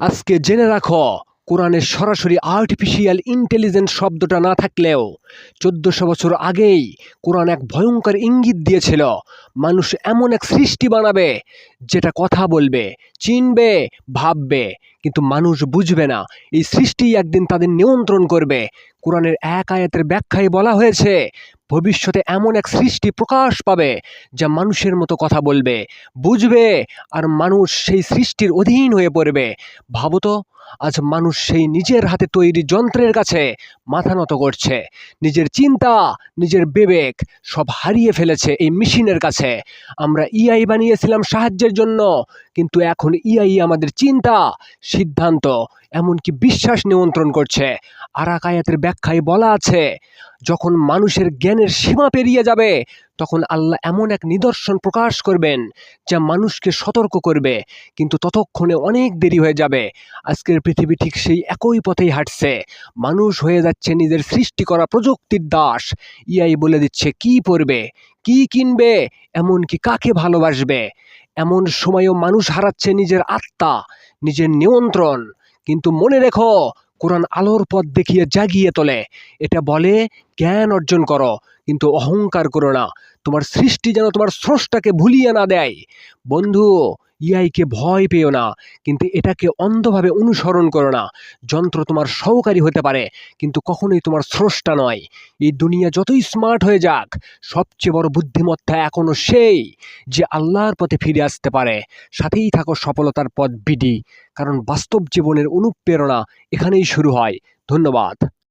আজকে জেনে রাখো কোরআনে সরাসরি আর্টিফিশিয়াল ইন্টেলিজেন্স শব্দটা না থাকলেও চোদ্দশো বছর আগেই কোরআন এক ভয়ঙ্কর ইঙ্গিত দিয়েছিল, মানুষ এমন এক সৃষ্টি বানাবে যেটা কথা বলবে, চিনবে, ভাববে, কিন্তু মানুষ বুঝবে না। এই সৃষ্টি একদিন তাদের নিয়ন্ত্রণ করবে। কোরআনের এক আয়াতের ব্যাখ্যায় বলা হয়েছে, ভবিষ্যতে এমন এক সৃষ্টি প্রকাশ পাবে যা মানুষের মতো কথা বলবে, বুঝবে, আর মানুষ সেই সৃষ্টির অধীন হয়ে পড়বে। ভাবো তো আজ মানুষ সেই নিজের হাতে তৈরি যন্ত্রের কাছে মাথা নত করছে। নিজের চিন্তা, নিজের বিবেক সব হারিয়ে ফেলেছে এই মেশিনের কাছে। আমরা ইআই বানিয়েছিলাম সাহায্যের জন্য, কিন্তু এখন ইআই আমাদের চিন্তা, সিদ্ধান্ত এমনকি বিশ্বাস নিয়ন্ত্রণ করছে। আরাকায়াতের ব্যাখ্যায় বলা আছে, যখন মানুষের জ্ঞানের সীমা পেরিয়ে যাবে, তখন আল্লাহ এমন এক নিদর্শন প্রকাশ করবেন যা মানুষকে সতর্ক করবে। কিন্তু ততক্ষণে অনেক দেরি হয়ে যাবে। আজকের পৃথিবী ঠিক সেই একই পথেই হাঁটছে। মানুষ হয়ে যাচ্ছে নিজের সৃষ্টি করা প্রযুক্তির দাস। ইআই বলে দিচ্ছে, কি পড়বে? কি কিনবে? এমনকি কাকে ভালোবাসবে? এমন সময়ও মানুষ হারাচ্ছে নিজের আত্মা, নিজের নিয়ন্ত্রণ। কিন্তু মনে রেখো কোরআন আলোর পথ দেখিয়ে জাগিয়ে তোলে। এটা বলে জ্ঞান অর্জন করো, কিন্তু অহংকার করো না। তোমার সৃষ্টি যেন তোমার স্রষ্টাকে ভুলিয়ে না দেয়। বন্ধু ইআইকে ভয় পেও না, কিন্তু এটাকে অন্ধভাবে অনুসরণ করো না। যন্ত্র তোমার সহকারী হতে পারে, কিন্তু কখনোই তোমার স্রষ্টা নয়। এই দুনিয়া যতই স্মার্ট হয়ে যাক, সবচেয়ে বড় বুদ্ধিমত্তা এখনও সেই, যে আল্লাহর পথে ফিরে আসতে পারে। সাথেই থাকো সফলতার পথ, বিডি। কারণ বাস্তব জীবনের অনুপ্রেরণা এখানেই শুরু হয়। ধন্যবাদ।